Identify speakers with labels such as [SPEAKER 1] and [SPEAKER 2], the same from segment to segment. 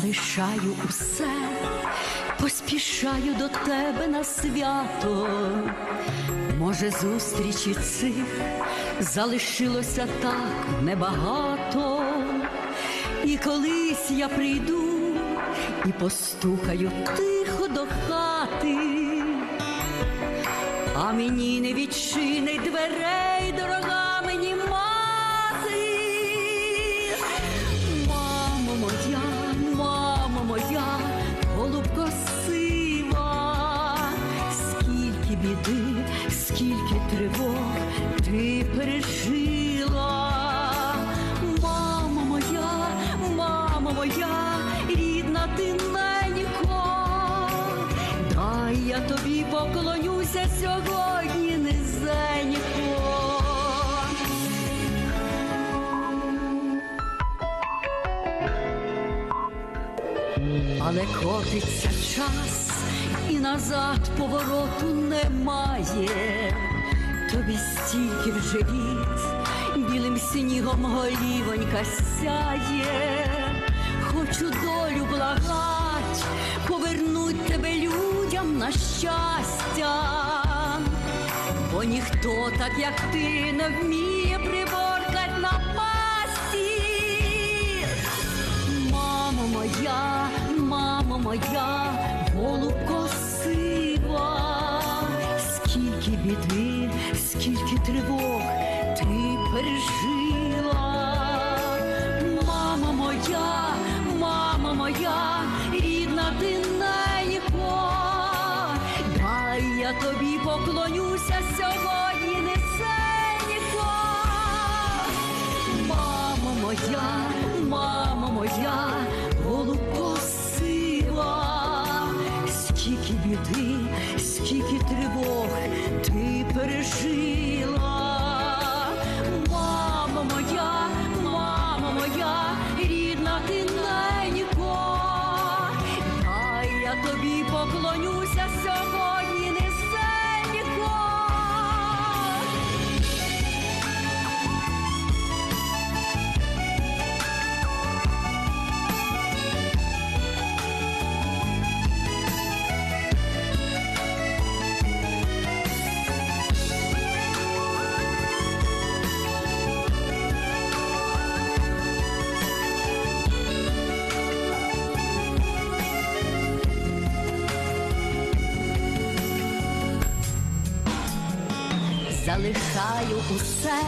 [SPEAKER 1] залишаю усе, поспішаю до тебе на свято. Може, зустрічі цих залишилося так небагато, і колись я прийду і постукаю тихо до хати, а мені не відчинить дверей, дорога скільки тривог ти пережила. Мама моя, мамо моя, рідна ти ненько, дай я тобі поклонюся сьогодні, Але котиться час і назад повороту немає. Тобі стільки вже літ, білим снігом голівонька сяє. Хочу долю благать, повернуть тебе людям на щастя, бо ніхто так, як ти, не вміє приборкать на пасті. Моя, голубко сива, скільки біди, скільки тривог ти пережила. Мамо моя, мамо моя, рідна ти ненько, дай я тобі поклонюся сьогодні, несенько. Мамо моя, мамо моя, голубко скільки біди, скільки тривог Залишаю усе,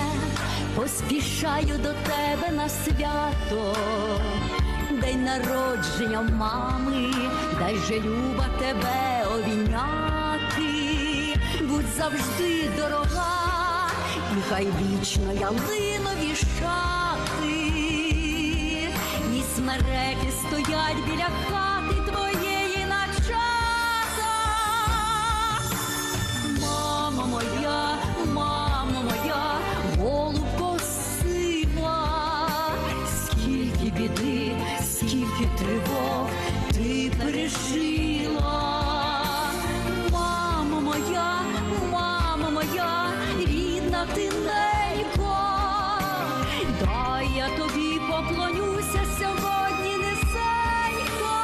[SPEAKER 1] поспішаю до тебе на свято, день народження мами, дай же люба тебе обійняти, будь завжди дорога, і хай вічно ялинові шати, і смереки стоять біля хати пережила. Мамо моя, мамо моя, рідна ти ненько, дай я тобі поклонюся сьогодні, несенько.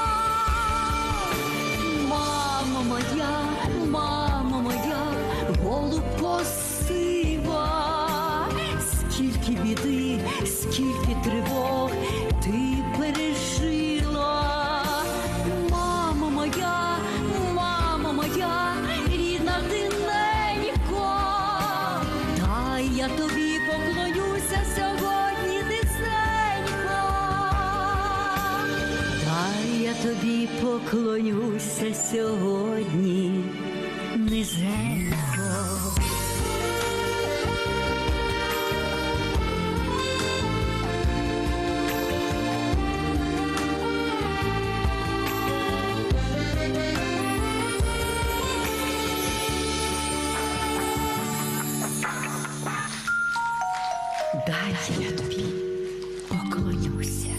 [SPEAKER 1] Мамо моя, мамо моя, голубко сива, скільки біди, скільки тобі поклонюся сьогодні, низенько. Дай я тобі поклонюся.